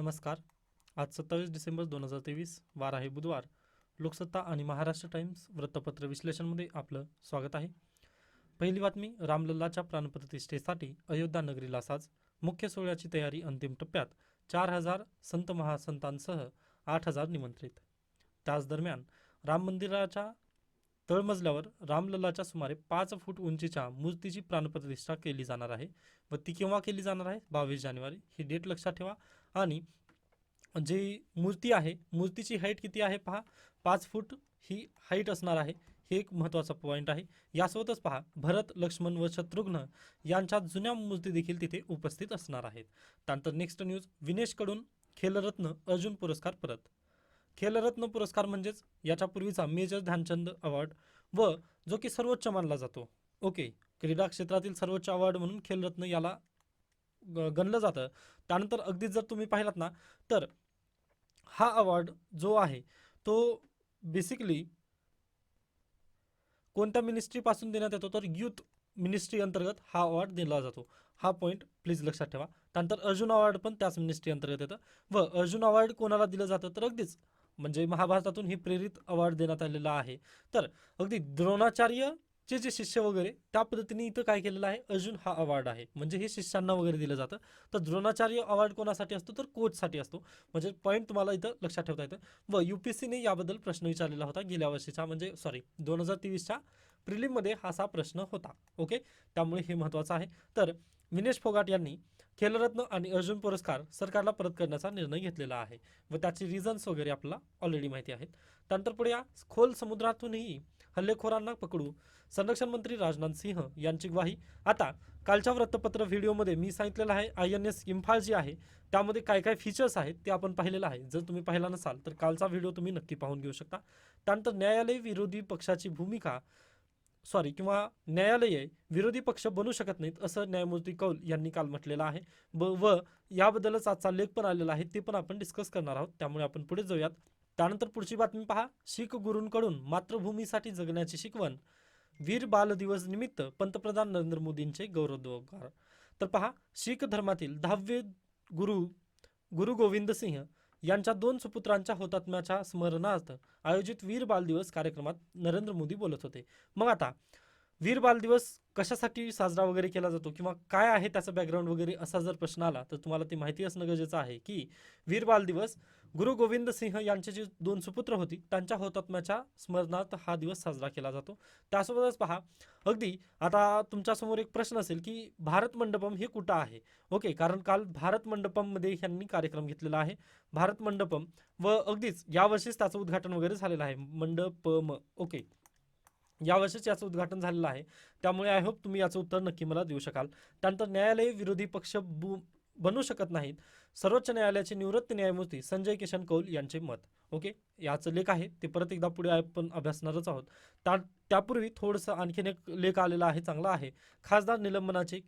नमस्कार. आज सत्तावीस डिसेंबर दोन हजार तेवीस वार आहे बुधवार. लोकसत्ता आणि महाराष्ट्र टाइम्स वृत्तपत्र विश्लेषणमध्ये आपलं स्वागत आहे. पहिली बातमी रामलल्लाच्या प्राणप्रतिष्ठेसाठी अयोध्या नगरीला साज. मुख्य सोहळ्याची तयारी अंतिम टप्प्यात चार हजार संत महासंतांसह आठ हजार निमंत्रित. त्याच दरम्यान राम मंदिराच्या तळमजल्यावर रामलल्लाच्या सुमारे पाच फूट उंचीच्या मूर्तीची प्राणप्रतिष्ठा केली जाणार आहे व ती केव्हा केली जाणार आहे? बावीस जानेवारी. ही डेट लक्षात ठेवा. आणि जी मूर्ती आहे मूर्तीची हाईट किती आहे पहा. पाच फूट ही हाईट असणार आहे. हे एक महत्त्वाचा पॉईंट आहे. यासोबतच पहा भरत लक्ष्मण व शत्रुघ्न यांच्या जुन्या मूर्ती देखील तिथे उपस्थित असणार आहेत. त्यानंतर नेक्स्ट न्यूज विनेशकडून खेलरत्न अर्जुन पुरस्कार परत खेलरत्न पुरस्कार म्हणजेच याच्यापूर्वीचा मेजर ध्यानचंद अवॉर्ड व जो की सर्वोच्च मानला जातो. ओके क्रीडा क्षेत्रातील सर्वोच्च अवॉर्ड म्हणून खेलरत्न याला गणलं जातं. त्यानंतर अगदीच जर तुम्ही पाहिलात ना तर हा अवॉर्ड जो आहे तो बेसिकली कोणत्या मिनिस्ट्रीपासून देण्यात येतो? तर युथ मिनिस्ट्री अंतर्गत हा अवॉर्ड दिला जातो. हा पॉईंट प्लीज लक्षात ठेवा. त्यानंतर अर्जुन अवॉर्ड पण त्याच मिनिस्ट्री अंतर्गत येतं. व अर्जुन अवॉर्ड कोणाला दिलं जातं? तर अगदीच म्हणजे महाभारतातून ही प्रेरित अवॉर्ड देण्यात आलेला आहे. तर अगदी द्रोणाचार्यचे जे शिष्य वगैरे त्या पद्धतीने इथं काय केलेलं आहे? अर्जुन हा अवॉर्ड आहे. म्हणजे हे शिष्यांना वगैरे दिलं जातं. तर द्रोणाचार्य अवॉर्ड कोणासाठी असतो? तर कोचसाठी असतो. म्हणजे पॉईंट तुम्हाला इथं लक्षात ठेवता येतं. व यू पी सीने याबद्दल प्रश्न विचारलेला होता गेल्या वर्षीचा. म्हणजे सॉरी दोन हजार तेवीसच्या प्रिलिममध्ये हा असा प्रश्न होता. ओके त्यामुळे हे महत्त्वाचं आहे. तर विनेश फोगाट यांनी खेलरत्न आणि अर्जुन पुरस्कार सरकारला परत करण्याचा निर्णय घेतलेला आहे व त्याचे रिझन्स वगैरे आपल्याला ऑलरेडी माहिती आहेत. त्यानंतर पुढे या खोल समुद्रातूनही हल्लेखोरांना पकडू संरक्षण मंत्री राजनाथ सिंह यांची ग्वाही. आता कालच्या वृत्तपत्र व्हिडिओमध्ये मी सांगितलेलं आहे आय एन एस इम्फाळ जी आहे त्यामध्ये काय काय फीचर्स आहेत ते आपण पाहिलेलं आहे. जर तुम्ही पाहिला नसाल तर कालचा व्हिडिओ तुम्ही नक्की पाहून घेऊ शकता. त्यानंतर न्यायालय विरोधी पक्षाची भूमिका सॉरी किंवा न्यायालये विरोधी पक्ष बनू शकत नाहीत असं न्यायमूर्ती कौल यांनी काल म्हटलेलं आहे. ब व याबद्दलच आजचा लेख पण आलेला आहे ते पण आपण डिस्कस करणार आहोत. त्यामुळे आपण पुढे जाऊयात. त्यानंतर पुढची बातमी पहा. शीख गुरूंकडून मातृभूमीसाठी जगण्याची शिकवण. वीर बाल दिवस निमित्त पंतप्रधान नरेंद्र मोदींचे गौरवोद्गार. तर पहा शीख धर्मातील दहावे गुरु गुरु गोविंद सिंह यांच्या दोन सुपुत्रांच्या हुतात्म्याच्या स्मरणार्थ आयोजित वीर बाल दिवस कार्यक्रमात नरेंद्र मोदी बोलत होते. मग आता वीर बाल दिवस कशासाठी साजरा वगैरे केला जातो किंवा काय आहे त्याचं बॅकग्राऊंड वगैरे असा जर प्रश्न आला तर तुम्हाला ती माहिती असणं गरजेचं आहे की वीर बाल दिवस गुरु गोविंद सिंह यांचे जे दोन सुपुत्र होती त्यांच्या होतात्म्याच्या स्मरणार्थ हा दिवस साजरा केला जातो. त्यासोबतच पहा अगदी आता तुमच्यासमोर एक प्रश्न असेल की भारत मंडपम हे कुठं आहे? ओके कारण काल भारत मंडपममध्ये ह्यांनी कार्यक्रम घेतलेला आहे. भारत मंडपम व अगदीच यावर्षीच त्याचं उद्घाटन वगैरे झालेलं आहे. मंडपम ओके. यावर्षीच याचं उद्घाटन झालेलं आहे. त्यामुळे आय होप तुम्ही याचं उत्तर नक्की मला देऊ शकाल. त्यानंतर न्यायालय विरोधी पक्ष बु बनू शकत नाहीत. सर्वोच्च न्यायालयाचे निवृत्त न्यायमूर्ती संजय किशन कौल यांचे मत. ओके? याचं लेख आहे. ते परत एकदा पुढे आपण अभ्यासणारच आहोत. त्या त्यापूर्वी थोडंसं आणखीन एक लेख आलेला आहे चांगला आहे. खासदार निलंबनाचे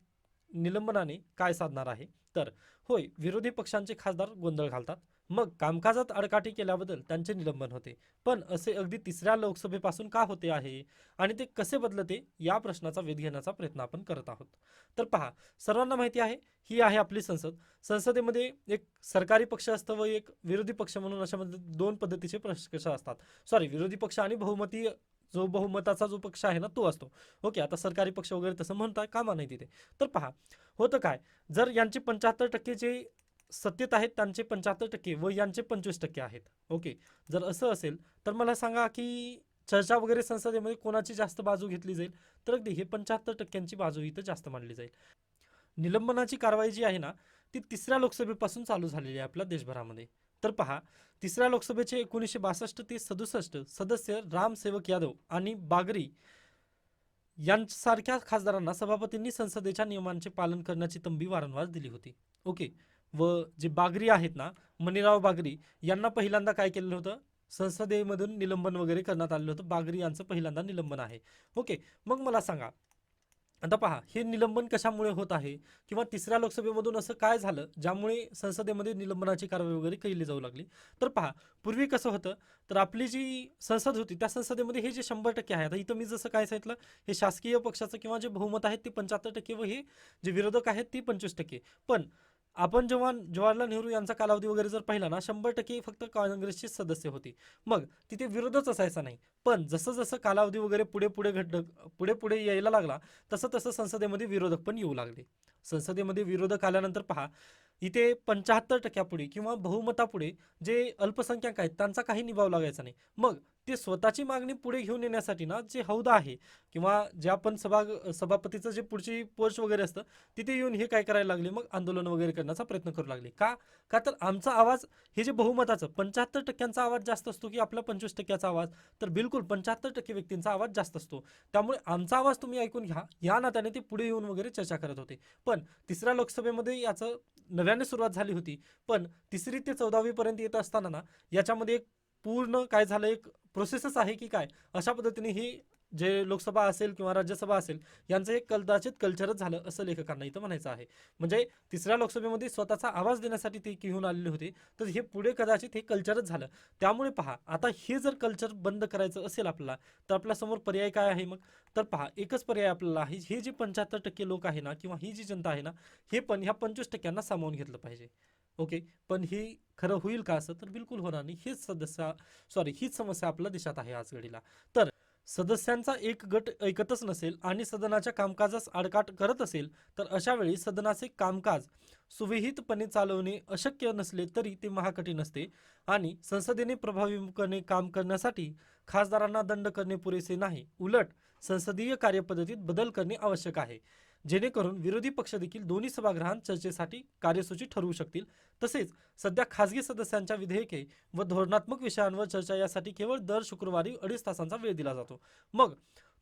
निलंबनाने काय साधणार आहे? तर होय विरोधी पक्षांचे खासदार गोंधळ घालतात. मग कामकाजात अडकाठी केल्याबद्दल त्यांचे निलंबन होते. पण असे अगदी तिसऱ्या लोकसभेपासून का होते आहे? आणि ते कसे बदलते? या प्रश्नाचा वेध घेण्याचा प्रयत्न आपण करत आहोत. तर पहा सर्वांना माहिती आहे ही आहे आपली संसद. संसदेमध्ये एक सरकारी पक्ष असतं व एक विरोधी पक्ष म्हणून अशा दोन पद्धतीचे पक्ष असतात? सॉरी विरोधी पक्ष आणि बहुमती जो बहुमताचा जो पक्ष आहे ना तो असतो. ओके आता सरकारी पक्ष वगैरे तसं म्हणताय कामा नाही तिथे. तर पहा होतं काय? जर यांचे पंच्याहत्तर टक्के जे सत्तेत आहेत त्यांचे पंच्याहत्तर टक्के व यांचे पंचवीस टक्के आहेत. ओके जर असं असेल तर मला सांगा की चर्चा वगैरे संसदेमध्ये कोणाची जास्त बाजू घेतली जाईल? तर अगदी हे पंच्याहत्तर टक्क्यांची बाजू इथं जास्त मानली जाईल. निलंबनाची कारवाई जी आहे ना ती तिसऱ्या लोकसभेपासून चालू झालेली आहे आपल्या देशभरामध्ये. तर पहा तिसऱ्या लोकसभेचे एकोणीसशे बासष्ट ते सदुसष्ट सदस्य राम सेवक यादव आणि बागरी यांसारख्या खासदारांना सभापतींनी संसदेच्या नियमांचे पालन करण्याची तंबी वारंवार दिली होती. ओके व जे बागरी आहेत ना मणिराव बागरी यांना पहिल्यांदा काय केलेलं होतं? संसदेमधून निलंबन वगैरे करण्यात आलेलं होतं. बागरी यांचं पहिल्यांदा निलंबन आहे. ओके मग मला सांगा आता पहा हे निलंबन कशामुळे होत आहे? किंवा तिसऱ्या लोकसभेमधून असं काय झालं ज्यामुळे संसदेमध्ये निलंबनाची कारवाई वगैरे केली जाऊ लागली? तर पहा पूर्वी कसं होतं तर आपली जी संसद होती त्या संसदेमध्ये हे जे शंभर टक्के आहे आता इथं मी जसं काय सांगितलं हे शासकीय पक्षाचं किंवा जे बहुमत आहेत ते पंच्याहत्तर टक्के व हे जे विरोधक आहेत ते पंचवीस टक्के. पण आपण जेव्हा जवाहरलाल नेहरू यांचा कालावधी वगैरे जर पाहिला ना शंभर टक्के फक्त काँग्रेसचे सदस्य होते. मग तिथे विरोधच असायचा नाही. पण जसं जसं कालावधी वगैरे पुढे पुढे घड पुढे पुढे यायला लागला तसं तसं संसदेमध्ये विरोधक पण येऊ लागले. संसदेमध्ये विरोधक आल्यानंतर पहा इथे पंच्याहत्तर टक्क्यापुढे किंवा बहुमतापुढे जे अल्पसंख्याक आहेत त्यांचा काही निभाव लागायचा नाही. मग ते स्वतःची मागणी पुढे घेऊन येण्यासाठी ना जे हौदा आहे किंवा जे आपण सभा सभापतीचं जे पुढची पोस्ट वगैरे असतं तिथे येऊन हे काय करायला लागले? मग आंदोलन वगैरे करण्याचा प्रयत्न करू लागले. का? का तर आमचा आवाज हे जे बहुमताचं पंच्याहत्तर टक्क्यांचा आवाज जास्त असतो की आपला पंचवीस टक्क्याचा आवाज तर बिलकुल पंच्याहत्तर टक्के व्यक्तींचा आवाज जास्त असतो. त्यामुळे आमचा आवाज तुम्ही ऐकून घ्या. या नात्याने ते पुढे येऊन वगैरे चर्चा करत होते. पण तिसऱ्या लोकसभेमध्ये याचं नव्याने सुरुवात झाली होती. पण तिसरी ते चौदावीपर्यंत येत असताना ना याच्यामध्ये एक पूर्ण काय झालं एक प्रोसेसच आहे की काय? अशा पद्धतीने ही जे लोकसभा असेल किंवा राज्यसभा असेल यांचं एक कदाचित कल्चरच झालं असं लेखकांना इथं म्हणायचं आहे. म्हणजे तिसऱ्या लोकसभेमध्ये स्वतःचा आवाज देण्यासाठी ते घेऊन आलेले होते तर हे पुढे कदाचित हे कल्चरच झालं. त्यामुळे पहा आता हे जर कल्चर बंद करायचं असेल आपल्याला तर आपल्यासमोर पर्याय काय आहे मग? तर पहा एकच पर्याय आपल्याला आहे हे जे पंच्याहत्तर टक्के लोक आहे ना किंवा ही जी जनता आहे ना हे पण ह्या पंचवीस टक्क्यांना सामावून घेतलं पाहिजे. ओके? पण ही खरं होईल का असं? तर बिलकुल होणार नाही. हेच सदस्य सॉरी हीच समस्या आपल्या देशात आहे आज घडीला. तर सदस्यांचा एक गट ऐकतच नसेल आणि सदनाच्या कामकाजास आडकाट करत असेल तर अशा वेळी सदनाचे कामकाज सुविहितपणे चालवणे अशक्य नसले तरी ते महाकठीण असते आणि संसदेने प्रभावीपणे काम करण्यासाठी खासदारांना दंड करणे पुरेसे नाही. उलट संसदीय कार्यपद्धतीत बदल करणे आवश्यक आहे. जेणेकरून विरोधी पक्ष देखील दोन्ही सभागृहांत चर्चेसाठी कार्यसूची ठरवू शकतील. तसेच सध्या खासगी सदस्यांच्या विधेयके व धोरणात्मक विषयांवर चर्चा यासाठी केवळ दर शुक्रवारी अडीच तासांचा वेळ दिला जातो. मग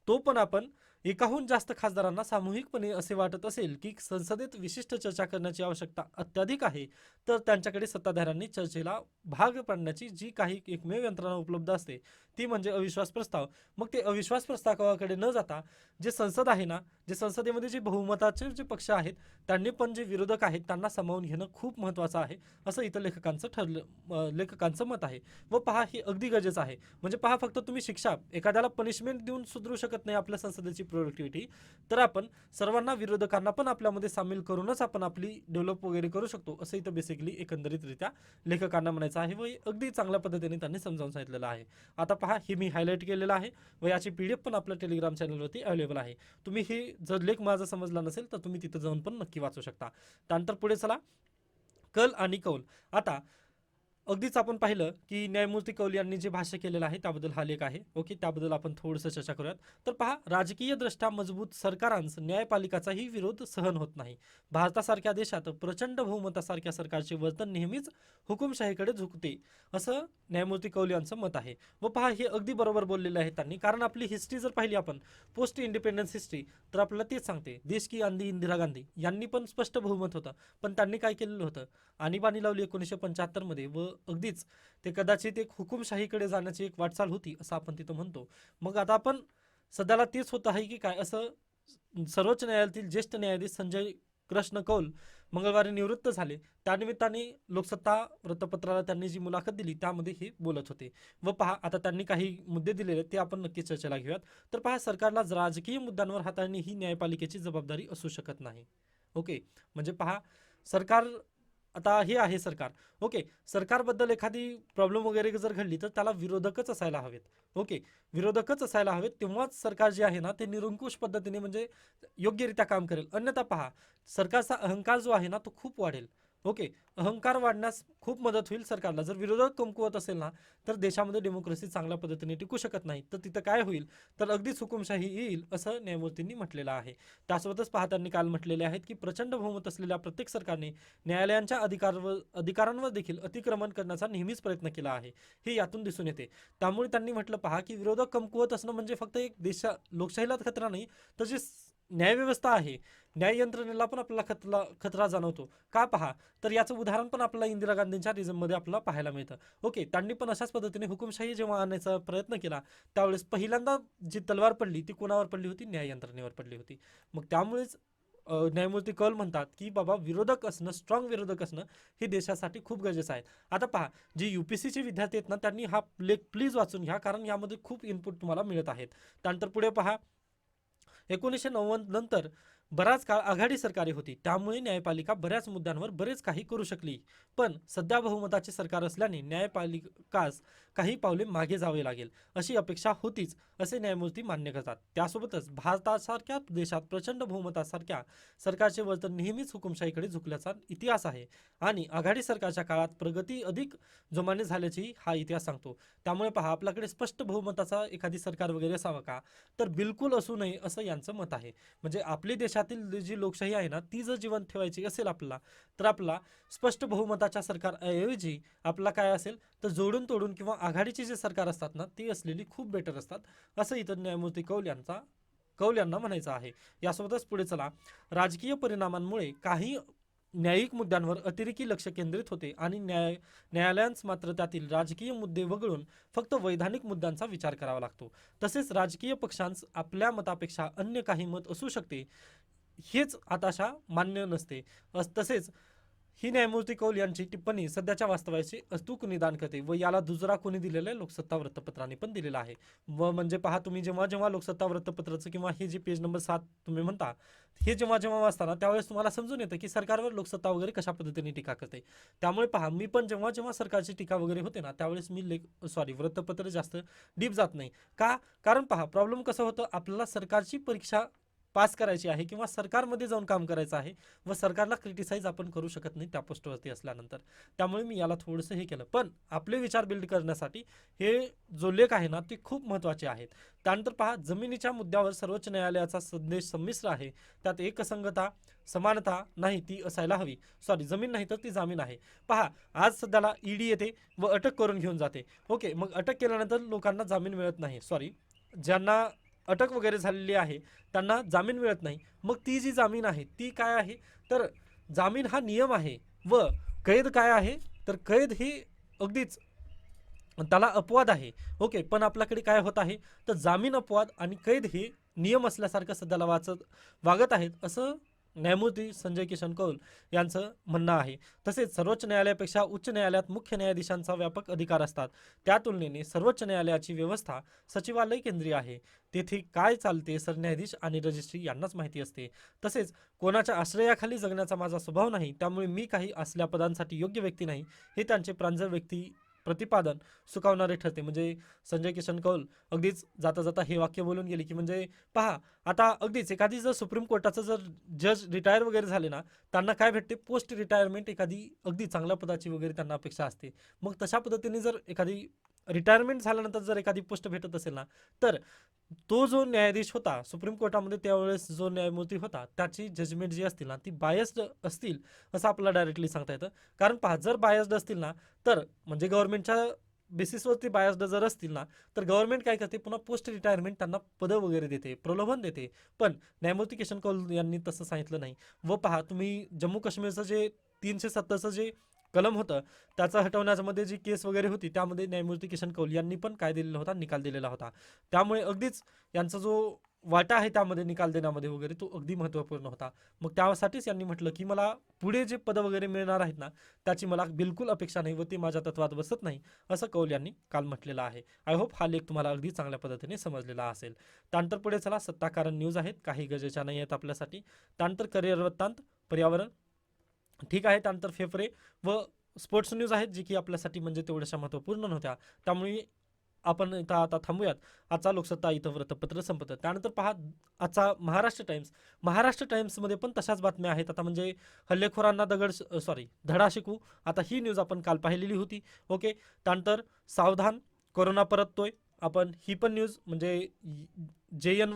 तो पण आपण एकाहून जास्त खासदारांना सामूहिकपणे असे वाटत असेल की संसदेत विशिष्ट चर्चा करण्याची आवश्यकता अत्याधिक आहे तर त्यांच्याकडे सत्ताधाऱ्यांनी चर्चेला भाग पाडण्याची जी काही एकमेव यंत्रणा उपलब्ध असते ती म्हणजे अविश्वास प्रस्ताव. मग ते अविश्वास प्रस्तावाकडे न जाता जे संसद आहे ना जे संसदेमध्ये जे बहुमताचे जे पक्ष आहेत त्यांनी पण जे विरोधक आहेत त्यांना सामावून घेणं खूप महत्त्वाचं आहे असं इथं लेखकांचं ठरलं लेखकांचं मत आहे. व पहा हे अगदी गरजेचं आहे. म्हणजे पहा फक्त तुम्ही शिक्षा एखाद्याला पनिशमेंट देऊन सुधरू शकत नाही आपल्या संसदेची प्रोडक्टिव्हिटी तर आपण सर्वांना विरोधकांना पण आपल्यामध्ये सामील करूनच आपण आपली डेव्हलप वगैरे करू शकतो असं इथं बेसिकली एकंदरीतरित्या लेखकांना म्हणायचं आहे. व हे अगदी चांगल्या पद्धतीने त्यांनी समजावून सांगितलेलं आहे. आता पहा हे मी हायलाईट केलेलं आहे व याची पी डी एफ पण आपल्या टेलिग्राम चॅनलवरती अवेलेबल आहे. तुम्ही हे जर लेख माझा समजला नसेल तर तुम्ही तिथं जाऊन पण नक्की वाचू शकता. त्यानंतर पुढे चला. कल आणि कौल. आता अगदीच आपण पाहिलं की न्यायमूर्ती कौल यांनी जे भाष्य केलेलं आहे त्याबद्दल हा लेख आहे. ओके त्याबद्दल आपण थोडंसं चर्चा करूयात. तर पहा राजकीय दृष्ट्या मजबूत सरकारांस न्यायपालिकाचाही विरोध सहन होत नाही. भारतासारख्या देशात प्रचंड बहुमतासारख्या सरकारचे वर्तन नेहमीच हुकुमशाहीकडे झुकते असं न्यायमूर्ती कौल यांचं मत आहे. व पहा हे अगदी बरोबर बोललेलं आहे त्यांनी कारण आपली हिस्ट्री जर पाहिली आपण पोस्ट इंडिपेंडन्स हिस्ट्री तर आपल्याला तेच सांगते. देश की गांधी इंदिरा गांधी यांनी पण स्पष्ट बहुमत होतं. पण त्यांनी काय केलेलं होतं? आणीबाणी लावली एकोणीसशे पंच्याहत्तरमध्ये व अगदीच. ते कदाचित एक हुकुमशाहीकडे जाण्याची एक वाटचाल होती असं आपण तिथं म्हणतो. मग आता आपण सध्याला तेच होत आहे की काय? असं सर्वोच्च न्यायालयातील ज्येष्ठ न्यायाधीश संजय कृष्ण कौल मंगळवारी निवृत्त झाले. त्यानिमित्ताने लोकसत्ता वृत्तपत्राला त्यांनी जी मुलाखत दिली त्यामध्ये हे बोलत होते. व पहा आता त्यांनी काही मुद्दे दिलेले ते आपण नक्की चर्चेला घेऊयात. तर पहा सरकारला राजकीय मुद्द्यांवर हाताळणे ही न्यायपालिकेची जबाबदारी असू शकत नाही. ओके? म्हणजे पहा सरकार आता हे आहे सरकार. ओके सरकारबद्दल एखादी प्रॉब्लेम वगैरे जर घडली तर त्याला विरोधकच असायला हवेत. ओके विरोधकच असायला हवेत. तेव्हाच सरकार जे आहे ना ते निरंकुश पद्धतीने म्हणजे योग्यरित्या काम करेल. अन्यथा पहा सरकारचा अहंकार जो आहे ना तो खूप वाढेल. ओके अहंकार वाढण्यास खूप मदत होईल सरकारला. जर विरोधक कमकुवत असेल ना तर देशामध्ये डेमोक्रेसी चांगल्या पद्धतीने टिकू शकत नाही. तर तिथं काय होईल? तर अगदीच हुकुमशाही येईल असं न्यायमूर्तींनी म्हटलेलं आहे. त्यासोबतच पाहतांनी काल म्हटलेले आहेत की प्रचंड बहुमत असलेल्या प्रत्येक सरकारने न्यायालयांच्या अधिकारवर अधिकारांवर देखील अतिक्रमण करण्याचा नेहमीच प्रयत्न केला आहे. हे यातून दिसून येते. त्यामुळे त्यांनी म्हटलं पहा की विरोधक कमकुवत असणं म्हणजे फक्त एक देशा लोकशाहीला खतरा नाही तर जे न्यायव्यवस्था आहे. न्याय यंत्रणेला पण आपल्याला खतला खतरा जाणवतो. का पहा? तर याचं उदाहरण पण आपल्याला इंदिरा गांधींच्या रिझममध्ये आपल्याला पाहायला मिळतं. ओके त्यांनी पण अशाच पद्धतीने हुकुमशाही जेव्हा आणण्याचा प्रयत्न केला त्यावेळेस पहिल्यांदा जी तलवार पडली ती कोणावर पडली होती? न्याय यंत्रणेवर पडली होती. मग त्यामुळेच न्यायमूर्ती कौल म्हणतात की बाबा विरोधक असणं स्ट्रॉंग विरोधक असणं हे देशासाठी खूप गरजेचं आहे. आता पहा जे यू पी सीचे विद्यार्थी आहेत ना त्यांनी हा लेख प्लीज वाचून घ्या कारण यामध्ये खूप इनपुट तुम्हाला मिळत आहेत. त्यानंतर पुढे पहा एकोणीसशे नव्वद नंतर बराच काळ आघाडी सरकारी होती. त्यामुळे न्यायपालिका बऱ्याच मुद्द्यांवर बरेच काही करू शकली. पण सध्या बहुमताचे सरकार असल्याने न्यायपालिकास काही पावले मागे जावे लागेल अशी अपेक्षा होतीच असे न्यायमूर्ती मान्य करतात. त्यासोबतच भारतासारख्या देशात प्रचंड बहुमतासारख्या सरकारचे वर्तन नेहमीच हुकुमशाहीकडे झुकल्याचा इतिहास आहे आणि आघाडी सरकारच्या काळात प्रगती अधिक जोमाने झाल्याची हा इतिहास सांगतो. त्यामुळे पहा आपल्याकडे स्पष्ट बहुमताचा एखादी सरकार वगैरे असावं का? तर बिलकुल असू नये असं यांचं मत आहे. म्हणजे आपली देशातील जी लोकशाही आहे ना ती जर जिवंत ठेवायची असेल आपल्याला तर आपला स्पष्ट बहुमताच्या सरकारऐवजी आपला काय असेल तर जोडून तोडून किंवा आघाडीची जे सरकार असतात ना ती असलेली खूप बेटर असतात. असं इतर न्यायमूर्ती कौल यांचा कौल यांना म्हणायचं आहे. यासोबतच पुढे चला. राजकीय परिणामांमुळे काही न्यायिक मुद्द्यांवर अतिरेकी लक्ष केंद्रित होते आणि न्याय न्यायालयांस मात्र त्यातील राजकीय मुद्दे वगळून फक्त वैधानिक मुद्द्यांचा विचार करावा लागतो. तसेच राजकीय पक्षांस आपल्या मतापेक्षा अन्य काही मत असू शकते हेच आताशा मान्य नसते. अस- तसेच ही न्यायमूर्ती कौल यांची टिप्पणी सध्याच्या वास्तवाशी अचूक निदान करते व याला दुजरा कोणी दिलेलं आहे? लोकसत्ता वृत्तपत्राने पण दिलेला आहे. व म्हणजे पहा तुम्ही जेव्हा जेव्हा लोकसत्ता वृत्तपत्राचं किंवा हे जे पेज नंबर सात तुम्ही म्हणता हे जेव्हा जेव्हा वाचताना त्यावेळेस तुम्हाला समजून येतं की सरकारवर लोकसत्ता वगैरे कशा पद्धतीने टीका करते. त्यामुळे पहा मी पण जेव्हा जेव्हा सरकारची टीका वगैरे होते ना त्यावेळेस मी लेख सॉरी वृत्तपत्र जास्त डीप जात नाही. का? कारण पहा प्रॉब्लेम कसं होतं? आपल्याला सरकारची परीक्षा पास करायची आहे किंवा सरकारमध्ये जाऊन काम करायचं आहे व सरकारला क्रिटिसाइज आपण करू शकत नाही त्या पोस्टवरती असल्यानंतर. त्यामुळे मी याला थोडंसं हे केलं. पण आपले विचार बिल्ड करण्यासाठी हे जो लेख आहे ना ते खूप महत्त्वाचे आहेत. त्यानंतर पहा जमिनीच्या मुद्द्यावर सर्वोच्च न्यायालयाचा संदेश संमिश्र आहे. त्यात एकसंगता समानता नाही ती असायला हवी. सॉरी जमीन नाही तर ती जामीन आहे. पहा आज सध्याला ईडी येते व अटक करून घेऊन जाते. ओके मग अटक केल्यानंतर लोकांना जामीन मिळत नाही. सॉरी ज्यांना अटक वगैरे झालेली आहे. त्यांना जामीन मिळत नाही. मग ती जी जामीन आहे ती काय आहे? तर जामीन हा नियम आहे व कैद काय आहे? तर कैद ही अगदीच त्याला अपवाद आहे. ओके पण आपल्याकडे काय होत आहे? तर जामीन अपवाद आणि कैद हे नियम असल्यासारखं सध्याला वाचत वागत आहेत असं न्यायमूर्ती संजय किशन कौल यांचं म्हणणं आहे. तसेच सर्वोच्च न्यायालयापेक्षा उच्च न्यायालयात मुख्य न्यायाधीशांचा व्यापक अधिकार असतात. त्या तुलनेने सर्वोच्च न्यायालयाची व्यवस्था सचिवालय केंद्रीय आहे. तेथे काय चालते सरन्यायाधीश आणि रजिस्ट्री यांनाच माहिती असते. तसेच कोणाच्या आश्रयाखाली जगण्याचा माझा स्वभाव नाही त्यामुळे मी काही असल्या पदांसाठी योग्य व्यक्ती नाही हे त्यांचे प्रांजळ व्यक्ती प्रतिपादन सुकावणारे ठरते. म्हणजे संजय किशन कौल अगदीच जाता जाता हे वाक्य बोलून गेले की म्हणजे पहा आता अगदीच एखादी जर सुप्रीम कोर्टाचं जर जज रिटायर वगैरे झाले ना त्यांना काय भेटते? पोस्ट रिटायरमेंट एखादी अगदी चांगल्या पदाची वगैरे त्यांना अपेक्षा असते. मग तशा पद्धतीने जर एखादी रिटायरमेंट झाल्यानंतर जर एखादी पोस्ट भेटत असेल ना तर तो जो न्यायाधीश होता सुप्रीम कोर्टामध्ये त्यावेळेस जो न्यायमूर्ती होता त्याची जजमेंट जी असतील ना ती बायस्ड असतील असं आपल्याला डायरेक्टली सांगता येतं. कारण पहा जर बायस्ड असतील ना तर म्हणजे गव्हर्नमेंटच्या बेसिसवरती बायस्ड जर असतील ना तर गव्हर्नमेंट काय करते? पुन्हा पोस्ट रिटायरमेंट त्यांना पदं वगैरे देते प्रलोभन देते. पण न्यायमूर्ती किशन कौल यांनी तसं सांगितलं नाही. व पहा तुम्ही जम्मू काश्मीरचं जे तीनशे सत्तरचं जे कलम होतं. त्याचा हटवण्यामध्ये जी केस वगैरे होती त्यामध्ये न्यायमूर्ती किशन कौल यांनी पण काय दिलेला होता? निकाल दिलेला होता. त्यामुळे अगदीच यांचा जो वाटा आहे त्यामध्ये निकाल देण्यामध्ये वगैरे तो अगदी महत्त्वपूर्ण होता. मग त्यासाठीच यांनी म्हटलं की मला पुढे जे पदं वगैरे मिळणार आहेत ना त्याची मला बिलकुल अपेक्षा नाही व ती माझ्या तत्वात बसत नाही असं कौल यांनी काल म्हटलेलं आहे. आय होप हा लेख तुम्हाला अगदी चांगल्या पद्धतीने समजलेला असेल. त्यानंतर पुढे चला सत्ताकारण न्यूज आहेत. काही गरजेच्या नाही आहेत आपल्यासाठी. त्यानंतर करिअर वृत्तांत पर्यावरण ठीक आहे त्यानंतर फेफरे व स्पोर्ट्स न्यूज आहेत जी की आपल्यासाठी म्हणजे तेवढ्याशा महत्त्वपूर्ण नव्हत्या. त्यामुळे आपण इथं आता थांबूयात. आजचा लोकसत्ता इथं वृत्तपत्र संपतं. त्यानंतर पहा आजचा महाराष्ट्र टाइम्स महाराष्ट्र टाइम्समध्ये पण तशाच बातम्या आहेत. आता म्हणजे हल्लेखोरांना दगड सॉरी धडा शिकू. आता ही न्यूज आपण काल पाहिलेली होती. ओके त्यानंतर सावधान कोरोना परततोय. आपण ही पण न्यूज म्हणजे जे एन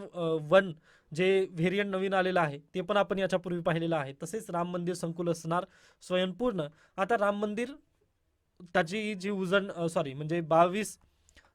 वन जे व्हेरियंट नवीन आलेलं आहे ते पण आपण याच्यापूर्वी पाहिलेलं आहे. तसेच राम मंदिर संकुल असणार स्वयंपूर्ण. आता राम मंदिर त्याची जी उजण सॉरी म्हणजे बावीस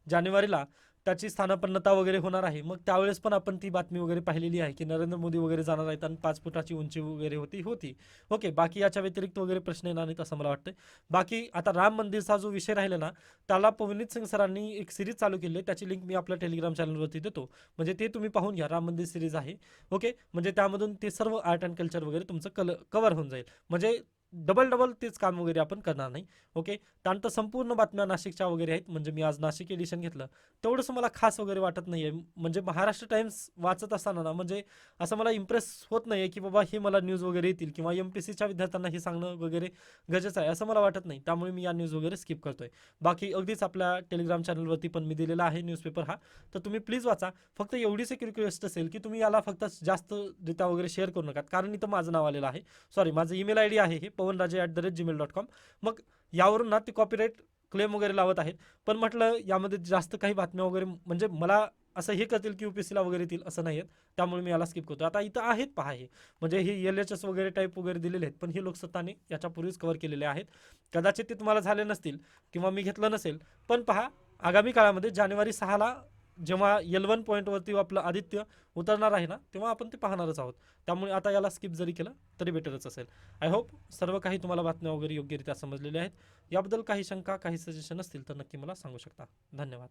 जानेवारीला त्याची स्थानापन्नता वगैरे होणार आहे. मग त्यावेळेस पण आपण ती बातमी वगैरे पाहिलेली आहे की नरेंद्र मोदी वगैरे जाणार आहेत आणि पाच फुटाची उंची वगैरे होती होती. ओके बाकी याच्या व्यतिरिक्त वगैरे प्रश्न येणार नाहीत असं मला वाटतं बाकी आता राम मंदिरचा जो विषय राहिला ना त्याला पवनीत सिंग सरांनी एक सिरीज चालू केली. आहे त्याची लिंक मी आपल्या टेलिग्राम चॅनलवरती देतो. म्हणजे ते तुम्ही पाहून घ्या. राम मंदिर सिरीज आहे. ओके? म्हणजे त्यामधून ते सर्व आर्ट अँड कल्चर वगैरे तुमचं कल कवर होऊन जाईल. म्हणजे डबल डबल तेच काम वगैरे आपण करणार नाही. ओके त्यानंतर संपूर्ण बातम्या नाशिकच्या वगैरे आहेत. म्हणजे मी आज नाशिक एडिशन घेतलं. तेवढंसं मला खास वगैरे वाटत नाही आहे म्हणजे महाराष्ट्र टाइम्स वाचत असताना ना म्हणजे असं मला इम्प्रेस होत नाही आहे की बाबा हे मला न्यूज वगैरे येतील किंवा एम पी सीच्या विद्यार्थ्यांना हे सांगणं वगैरे गरजेचं आहे असं मला वाटत नाही. त्यामुळे मी या न्यूज वगैरे स्किप करतोय. बाकी अगदीच आपल्या टेलिग्राम चॅनलवरती पण मी दिलेला आहे न्यूजपेपर हा. तर तुम्ही प्लीज वाचा. फक्त एवढीच एक रिक्वेस्ट असेल की तुम्ही याला फक्त जास्त रित्या वगैरे शेअर करू नका. कारण इथं माझं नाव आलेलं आहे. सॉरी माझं ईमेल आय डी आहे हे. Pawanraje at the rate Gmail dot com मग यावरून ना ते कॉपीराईट क्लेम वगैरे लावत आहेत. पण म्हटलं यामध्ये जास्त काही बातम्या वगैरे म्हणजे मला असं हे करतील की यूपीएससीला वगैरे येतील असं नाही आहेत त्यामुळे मी याला स्किप करतो आता इथं आहेत पहा हे. म्हणजे हे एल एच एस वगैरे टाईप वगैरे दिलेले आहेत पण हे लोकसत्ताने याच्यापूर्वीच कव्हर केलेले आहेत. कदाचित ते तुम्हाला झाले नसतील किंवा मी घेतलं नसेल. पण पहा आगामी काळामध्ये जानेवारी सहाला जेव्हा एल वन पॉईंटवरती आपलं आदित्य उतरणार आहे ना तेव्हा आपण ते पाहणारच आहोत. त्यामुळे आता याला स्किप जरी केलं तरी बेटरच असेल. आय होप सर्व काही तुम्हाला बातम्या वगैरे योग्यरित्या समजलेल्या आहेत. याबद्दल काही शंका काही सजेशन असतील तर नक्की मला सांगू शकता. धन्यवाद.